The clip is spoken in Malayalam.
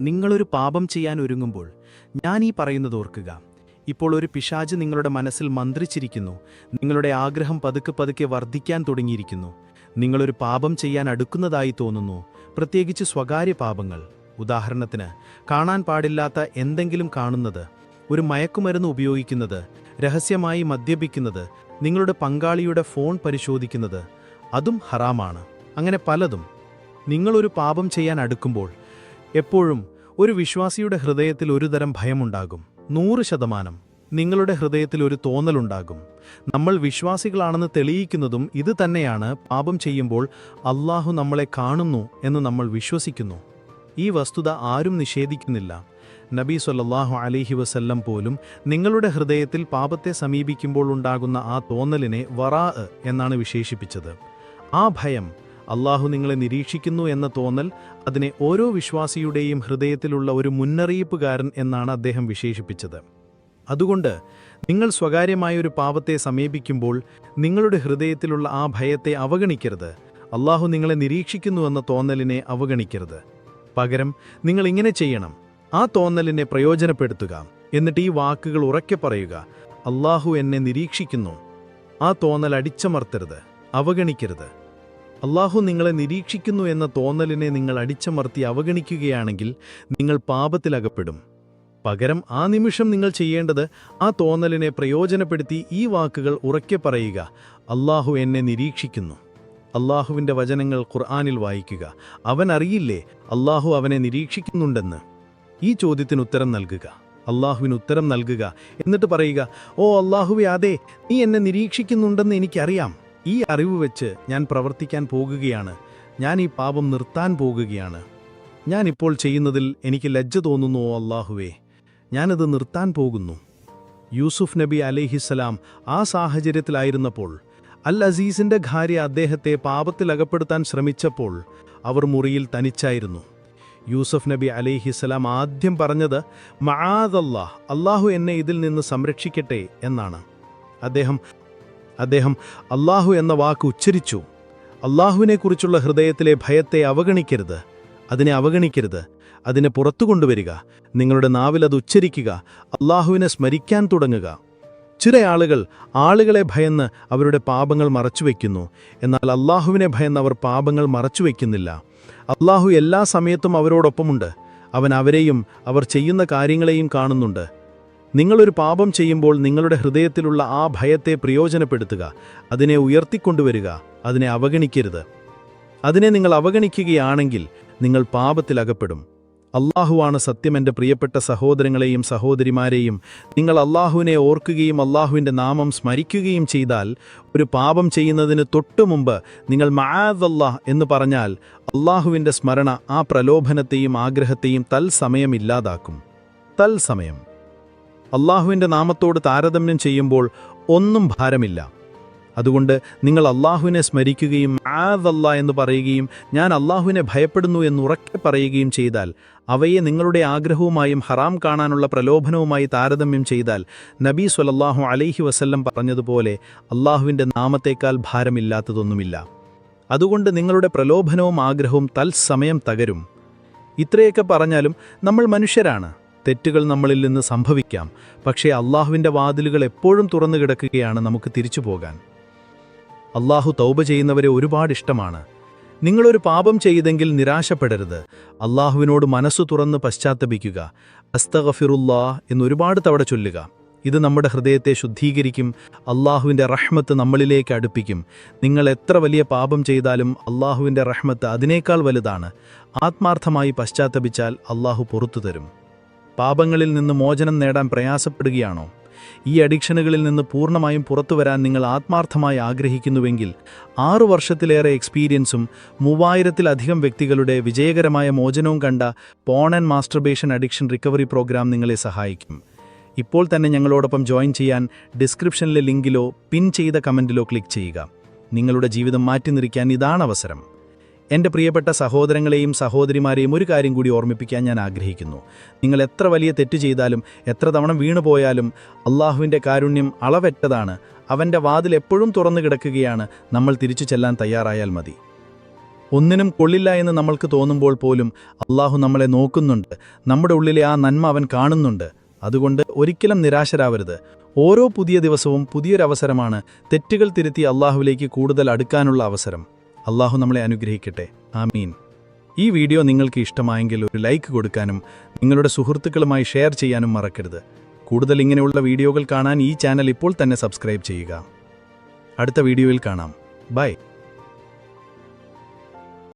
നിങ്ങളൊരു പാപം ചെയ്യാൻ ഒരുങ്ങുമ്പോൾ ഞാൻ ഈ പറയുന്നത് ഓർക്കുക. ഇപ്പോൾ ഒരു പിശാജ് നിങ്ങളുടെ മനസ്സിൽ മന്ത്രിച്ചിരിക്കുന്നു. നിങ്ങളുടെ ആഗ്രഹം പതുക്കെ പതുക്കെ വർദ്ധിക്കാൻ തുടങ്ങിയിരിക്കുന്നു. നിങ്ങളൊരു പാപം ചെയ്യാൻ അടുക്കുന്നതായി തോന്നുന്നു. പ്രത്യേകിച്ച് സ്വകാര്യ പാപങ്ങൾ. ഉദാഹരണത്തിന് കാണാൻ പാടില്ലാത്ത എന്തെങ്കിലും കാണുന്നത് ഒരു മയക്കുമരുന്ന് ഉപയോഗിക്കുന്നത് രഹസ്യമായി മദ്യപിക്കുന്നത് നിങ്ങളുടെ പങ്കാളിയുടെ ഫോൺ പരിശോധിക്കുന്നത് അതും ഹറാമാണ്. അങ്ങനെ പലതും. നിങ്ങളൊരു പാപം ചെയ്യാൻ അടുക്കുമ്പോൾ എപ്പോഴും ഒരു വിശ്വാസിയുടെ ഹൃദയത്തിൽ ഒരുതരം ഭയമുണ്ടാകും. നൂറ് ശതമാനം നിങ്ങളുടെ ഹൃദയത്തിൽ ഒരു തോന്നലുണ്ടാകും. നമ്മൾ വിശ്വാസികളാണെന്ന് തെളിയിക്കുന്നതും ഇത് തന്നെയാണ് പാപം ചെയ്യുമ്പോൾ അള്ളാഹു നമ്മളെ കാണുന്നു എന്ന് നമ്മൾ വിശ്വസിക്കുന്നു. ഈ വസ്തുത ആരും നിഷേധിക്കുന്നില്ല. നബി സൊല്ലാഹു അലിഹി വസല്ലം പോലും നിങ്ങളുടെ ഹൃദയത്തിൽ പാപത്തെ സമീപിക്കുമ്പോൾ ഉണ്ടാകുന്ന ആ തോന്നലിനെ വറാ എന്നാണ് വിശേഷിപ്പിച്ചത്. ആ ഭയം അള്ളാഹു നിങ്ങളെ നിരീക്ഷിക്കുന്നു എന്ന തോന്നൽ അതിനെ ഓരോ വിശ്വാസിയുടെയും ഹൃദയത്തിലുള്ള ഒരു മുന്നറിയിപ്പുകാരൻ എന്നാണ് അദ്ദേഹം വിശേഷിപ്പിച്ചത്. അതുകൊണ്ട് നിങ്ങൾ സ്വകാര്യമായ ഒരു പാപത്തെ സമീപിക്കുമ്പോൾ നിങ്ങളുടെ ഹൃദയത്തിലുള്ള ആ ഭയത്തെ അവഗണിക്കരുത്. അള്ളാഹു നിങ്ങളെ നിരീക്ഷിക്കുന്നുവെന്ന തോന്നലിനെ അവഗണിക്കരുത്. പകരം നിങ്ങൾ ഇങ്ങനെ ചെയ്യണം. ആ തോന്നലിനെ പ്രയോജനപ്പെടുത്തുക. എന്നിട്ട് ഈ വാക്കുകൾ ഉറക്കെ പറയുക. അള്ളാഹു എന്നെ നിരീക്ഷിക്കുന്നു. ആ തോന്നൽ അടിച്ചമർത്തരുത്. അവഗണിക്കരുത്. അള്ളാഹു നിങ്ങളെ നിരീക്ഷിക്കുന്നു എന്ന തോന്നലിനെ നിങ്ങൾ അടിച്ചമർത്തി അവഗണിക്കുകയാണെങ്കിൽ നിങ്ങൾ പാപത്തിലകപ്പെടും. പകരം ആ നിമിഷം നിങ്ങൾ ചെയ്യേണ്ടത് ആ തോന്നലിനെ പ്രയോജനപ്പെടുത്തി ഈ വാക്കുകൾ ഉറക്കെ പറയുക. അള്ളാഹു എന്നെ നിരീക്ഷിക്കുന്നു. അള്ളാഹുവിന്റെ വചനങ്ങൾ ഖുർആാനിൽ വായിക്കുക. അവൻ അറിയില്ലേ അള്ളാഹു അവനെ നിരീക്ഷിക്കുന്നുണ്ടെന്ന്. ഈ ചോദ്യത്തിന് ഉത്തരം നൽകുക. അള്ളാഹുവിന് ഉത്തരം നൽകുക. എന്നിട്ട് പറയുക ഓ അള്ളാഹുവെ അതെ നീ എന്നെ നിരീക്ഷിക്കുന്നുണ്ടെന്ന് എനിക്കറിയാം. ഈ അറിവ് വെച്ച് ഞാൻ പ്രവർത്തിക്കാൻ പോകുകയാണ്. ഞാൻ ഈ പാപം നിർത്താൻ പോകുകയാണ്. ഞാനിപ്പോൾ ചെയ്യുന്നതിൽ എനിക്ക് ലജ്ജ തോന്നുന്നു ഓ അള്ളാഹുവേ ഞാനത് നിർത്താൻ പോകുന്നു. യൂസുഫ് നബി അലിഹിസലാം ആ സാഹചര്യത്തിലായിരുന്നപ്പോൾ അൽ അസീസിന്റെ ഭാര്യ അദ്ദേഹത്തെ പാപത്തിൽ അകപ്പെടുത്താൻ ശ്രമിച്ചപ്പോൾ അവർ മുറിയിൽ തനിച്ചായിരുന്നു. യൂസഫ് നബി അലിഹിസലാം ആദ്യം പറഞ്ഞത് മഹാദല്ലാ അള്ളാഹു എന്നെ ഇതിൽ നിന്ന് സംരക്ഷിക്കട്ടെ എന്നാണ്. അദ്ദേഹം അദ്ദേഹം അള്ളാഹു എന്ന വാക്ക് ഉച്ചരിച്ചു. അള്ളാഹുവിനെക്കുറിച്ചുള്ള ഹൃദയത്തിലെ ഭയത്തെ അവഗണിക്കരുത്. അതിനെ അവഗണിക്കരുത്. അതിനെ പുറത്തു കൊണ്ടുവരിക. നിങ്ങളുടെ നാവിൽ അത് ഉച്ചരിക്കുക. അള്ളാഹുവിനെ സ്മരിക്കാൻ തുടങ്ങുക. ചില ആളുകൾ ആളുകളെ ഭയന്ന് അവരുടെ പാപങ്ങൾ മറച്ചുവെക്കുന്നു. എന്നാൽ അള്ളാഹുവിനെ ഭയന്ന് അവർ പാപങ്ങൾ മറച്ചുവെക്കുന്നില്ല. അള്ളാഹു എല്ലാ സമയത്തും അവരോടൊപ്പമുണ്ട്. അവൻ അവരെയും അവർ ചെയ്യുന്ന കാര്യങ്ങളെയും കാണുന്നുണ്ട്. നിങ്ങളൊരു പാപം ചെയ്യുമ്പോൾ നിങ്ങളുടെ ഹൃദയത്തിലുള്ള ആ ഭയത്തെ പ്രയോജനപ്പെടുത്തുക അതിനെ ഉയർത്തിക്കൊണ്ടുവരിക അതിനെ അവഗണിക്കരുത്. അതിനെ നിങ്ങൾ അവഗണിക്കുകയാണെങ്കിൽ നിങ്ങൾ പാപത്തിലകപ്പെടും അള്ളാഹുവാണ് സത്യം എന്റെ പ്രിയപ്പെട്ട സഹോദരങ്ങളെയും സഹോദരിമാരെയും. നിങ്ങൾ അള്ളാഹുവിനെ ഓർക്കുകയും അള്ളാഹുവിന്റെ നാമം സ്മരിക്കുകയും ചെയ്താൽ ഒരു പാപം ചെയ്യുന്നതിന് തൊട്ടു മുമ്പ് നിങ്ങൾ മാദല്ലാ എന്ന് പറഞ്ഞാൽ അള്ളാഹുവിന്റെ സ്മരണ ആ പ്രലോഭനത്തെയും ആഗ്രഹത്തെയും തൽസമയമില്ലാതാക്കും തൽസമയം അള്ളാഹുവിന്റെ നാമത്തോട് താരതമ്യം ചെയ്യുമ്പോൾ ഒന്നും ഭാരമില്ല. അതുകൊണ്ട് നിങ്ങൾ അള്ളാഹുവിനെ സ്മരിക്കുകയും ആദല്ല എന്ന് പറയുകയും ഞാൻ അള്ളാഹുവിനെ ഭയപ്പെടുന്നു എന്ന് ഉറക്കെ പറയുകയും ചെയ്താൽ അവയെ നിങ്ങളുടെ ആഗ്രഹവുമായും ഹറാം കാണാനുള്ള പ്രലോഭനവുമായി താരതമ്യം ചെയ്താൽ നബി സ്വലല്ലാഹു അലൈഹി വസല്ലം പറഞ്ഞതുപോലെ അള്ളാഹുവിന്റെ നാമത്തേക്കാൾ ഭാരമില്ലാത്തതൊന്നുമില്ല. അതുകൊണ്ട് നിങ്ങളുടെ പ്രലോഭനവും ആഗ്രഹവും തൽസമയം തകരും. ഇത്രയൊക്കെ പറഞ്ഞാലും നമ്മൾ മനുഷ്യരാണ്. തെറ്റുകൾ നമ്മളിൽ നിന്ന് സംഭവിക്കാം. പക്ഷേ അള്ളാഹുവിന്റെ വാതിലുകൾ എപ്പോഴും തുറന്നു കിടക്കുകയാണ് നമുക്ക് തിരിച്ചു പോകാൻ. അള്ളാഹു തൗബ ചെയ്യുന്നവരെ ഒരുപാട് ഇഷ്ടമാണ്. നിങ്ങളൊരു പാപം ചെയ്തെങ്കിൽ നിരാശപ്പെടരുത്. അള്ളാഹുവിനോട് മനസ്സു തുറന്ന് പശ്ചാത്തപിക്കുക. അസ്തഗഫിറുല്ലാ എന്നൊരുപാട് തവണ ചൊല്ലുക. ഇത് നമ്മുടെ ഹൃദയത്തെ ശുദ്ധീകരിക്കും. അള്ളാഹുവിന്റെ റഹ്മത്ത് നമ്മളിലേക്ക് അടുപ്പിക്കും. നിങ്ങൾ എത്ര വലിയ പാപം ചെയ്താലും അള്ളാഹുവിന്റെ റഹ്മത്ത് അതിനേക്കാൾ വലുതാണ്. ആത്മാർത്ഥമായി പശ്ചാത്തപിച്ചാൽ അള്ളാഹു പുറത്തു തരും പാപങ്ങളിൽ നിന്ന് മോചനം നേടാൻ പ്രയാസപ്പെടുകയാണോ? ഈ അഡിക്ഷനുകളിൽ നിന്ന് പൂർണമായും പുറത്തു വരാൻ നിങ്ങൾ ആത്മാർത്ഥമായി ആഗ്രഹിക്കുന്നുവെങ്കിൽ ആറു വർഷത്തിലേറെ എക്സ്പീരിയൻസും മൂവായിരത്തിലധികം വ്യക്തികളുടെ വിജയകരമായ മോചനവും കണ്ട porn and masturbation addiction recovery programme നിങ്ങളെ സഹായിക്കും. ഇപ്പോൾ തന്നെ ഞങ്ങളോടൊപ്പം ജോയിൻ ചെയ്യാൻ ഡിസ്ക്രിപ്ഷനിലെ ലിങ്കിലോ പിൻ ചെയ്ത കമന്റിലോ ക്ലിക്ക് ചെയ്യുക. നിങ്ങളുടെ ജീവിതം മാറ്റി നിറയ്ക്കാൻ ഇതാണ് അവസരം. എന്റെ പ്രിയപ്പെട്ട സഹോദരങ്ങളെയും സഹോദരിമാരെയും ഒരു കാര്യം കൂടി ഓർമ്മിപ്പിക്കാൻ ഞാൻ ആഗ്രഹിക്കുന്നു. നിങ്ങൾ എത്ര വലിയ തെറ്റ് ചെയ്താലും എത്ര തവണ വീണുപോയാലും അള്ളാഹുവിന്റെ കാരുണ്യം അളവറ്റതാണ്. അവന്റെ വാതിൽ എപ്പോഴും തുറന്നു കിടക്കുകയാണ്. നമ്മൾ തിരിച്ചു ചെല്ലാൻ തയ്യാറായാൽ മതി. ഒന്നിനും കൊള്ളില്ല എന്ന് നമ്മൾക്ക് തോന്നുമ്പോൾ പോലും അള്ളാഹു നമ്മളെ നോക്കുന്നുണ്ട്. നമ്മുടെ ഉള്ളിലെ ആ നന്മ അവൻ കാണുന്നുണ്ട്. അതുകൊണ്ട് ഒരിക്കലും നിരാശരാവരുത്. ഓരോ പുതിയ ദിവസവും പുതിയൊരവസരമാണ് തെറ്റുകൾ തിരുത്തി അള്ളാഹുവിലേക്ക് കൂടുതൽ അടുക്കാനുള്ള അവസരം. അള്ളാഹു നമ്മളെ അനുഗ്രഹിക്കട്ടെ. ആമീൻ. ഈ വീഡിയോ നിങ്ങൾക്ക് ഇഷ്ടമായെങ്കിൽ ഒരു ലൈക്ക് കൊടുക്കാനും നിങ്ങളുടെ സുഹൃത്തുക്കളുമായി ഷെയർ ചെയ്യാനും മറക്കരുത്. കൂടുതൽ ഇങ്ങനെയുള്ള വീഡിയോകൾ കാണാൻ ഈ ചാനൽ ഇപ്പോൾ തന്നെ സബ്സ്ക്രൈബ് ചെയ്യുക. അടുത്ത വീഡിയോയിൽ കാണാം. ബൈ.